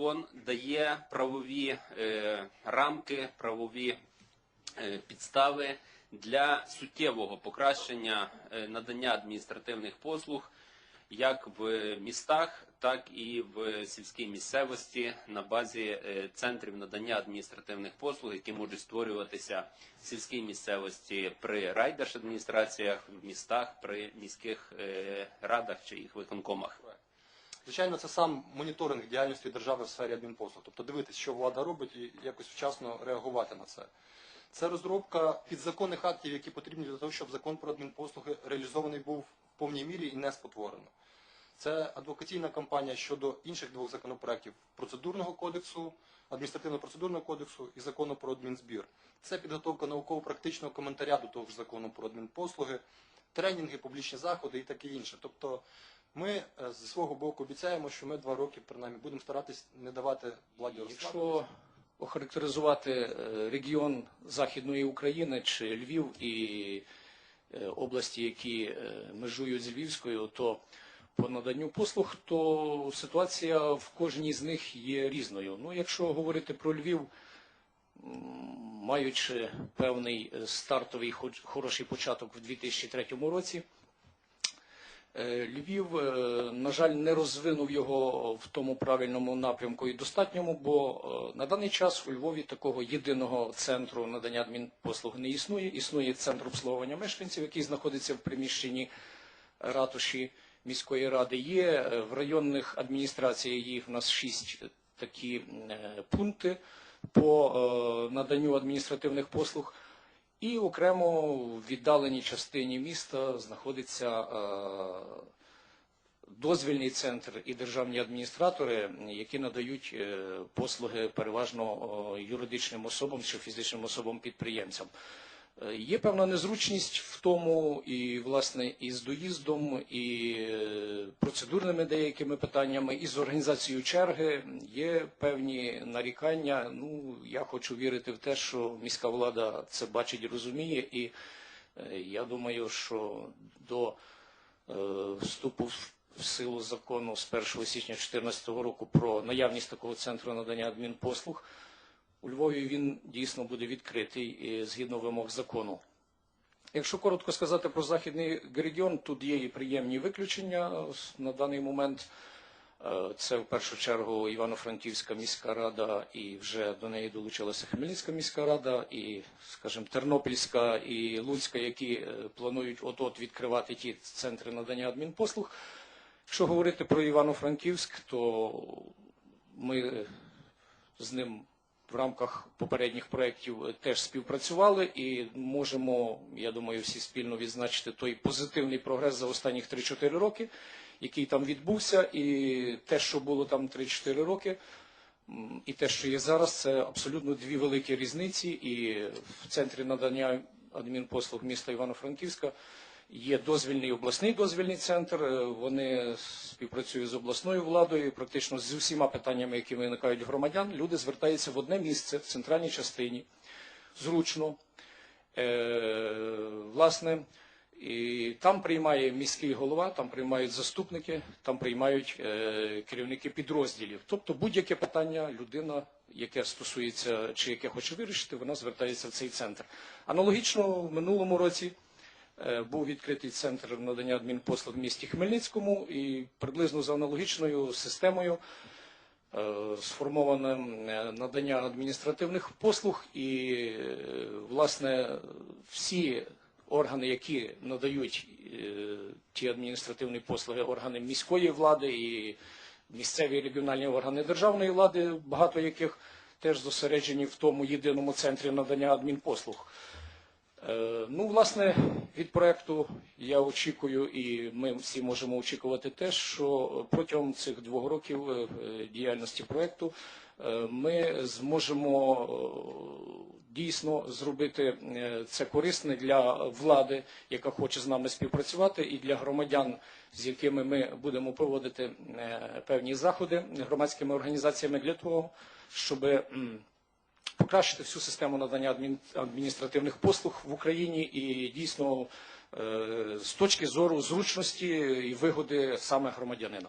закон дає правові е, рамки, правові е, підстави для суттєвого покращення е, надання адміністративних послуг як в містах, так і в сільській місцевості на базі центрів надання адміністративних послуг, які можуть створюватися в сільській місцевості при райдержадміністраціях, в містах, при міських радах чи їх виконкомах. Звичайно, це сам моніторинг діяльності держави в сфері адмінпослуг. Тобто дивитися, що влада робить, і якось вчасно реагувати на це. Це розробка підзаконних актів, які потрібні для того, щоб закон про адмінпослуги реалізований був в повній мірі і не спотворено. Це адвокаційна кампанія щодо інших двох законопроєктів процедурного кодексу, адміністративно-процедурного кодексу і закону про адмінзбір. Це підготовка науково-практичного коментаря до того ж закону про адмінпослуги, тренінги, публічні заходи і таке інше. Тобто ми е, зі свого боку обіцяємо, що ми два роки принаймні будемо старатись не давати владі. Якщо охарактеризувати е, регіон Західної України чи Львів і е, області, які межують з Львівською, то по наданню послуг, то ситуація в кожній з них є різною. Ну, якщо говорити про Львів, маючи певний стартовий хороший початок в 2003 році, Львів, е, на жаль, не розвинув його в тому правильному напрямку і достатньому, бо е, на даний час у Львові такого єдиного центру надання адмінпослуг не існує. Існує центр обслуговування мешканців, який знаходиться в приміщенні ратуші міської ради. Є е, в районних адміністраціях їх в нас шість такі е, пункти по е, наданню адміністративних послуг. І окремо в віддаленій частині міста знаходиться е, дозвільний центр і державні адміністратори, які надають е, послуги переважно е, юридичним особам чи фізичним особам-підприємцям. Е, Є певна незручність в тому, і власне і з доїздом, і е, процедурними деякими питаннями, і з організацією черги є певні нарікання. Ну я хочу вірити в те, що міська влада це бачить і розуміє, і е, я думаю, що до вступу в силу закону з 1 січня 2014 року про наявність такого центру надання адмінпослуг у Львові він дійсно буде відкритий згідно вимог закону. Якщо коротко сказати про західний регіон, тут є і приємні виключення на даний момент. Е, Це в першу чергу Івано-Франківська міська рада, і вже до неї долучилася Хмельницька міська рада, і, скажімо, Тернопільська і Луцька, які е, планують от-от відкривати ті центри надання адмінпослуг. Якщо говорити про Івано-Франківськ, то ми з ним в рамках попередніх проєктів е, теж співпрацювали і можемо, я думаю, всі спільно відзначити той позитивний прогрес за останні 3-4 роки, який там відбувся, і те, що було там 3-4 роки, і те, що є зараз, це абсолютно дві великі різниці. І в центрі надання адмінпослуг міста Івано-Франківська Є дозвільний обласний дозвільний центр. е, Вони співпрацюють з обласною владою. Практично з усіма питаннями, які виникають громадян, люди звертаються в одне місце в центральній частині. Зручно. Е, власне, і там приймає міський голова, там приймають заступники, там приймають е, керівники підрозділів. Тобто будь-яке питання людина, яке стосується чи яке хоче вирішити, вона звертається в цей центр. Аналогічно в минулому році. Е, був відкритий центр надання адмінпослуг в місті Хмельницькому і приблизно за аналогічною системою е, сформоване е, надання адміністративних послуг і, власне, всі органи, які надають ті адміністративні послуги, органи міської влади і місцеві регіональні органи державної влади, багато яких теж зосереджені в тому єдиному центрі надання адмінпослуг. Е, Ну, власне, від проекту я очікую, і ми всі можемо очікувати те, що протягом цих двох років е, діяльності проекту е, ми зможемо дійсно зробити це корисне для влади, яка хоче з нами співпрацювати, і для громадян, з якими ми будемо проводити певні заходи громадськими організаціями для того, щоб покращити всю систему надання адмін- адміністративних послуг в Україні і дійсно е, з точки зору зручності і вигоди саме громадянина.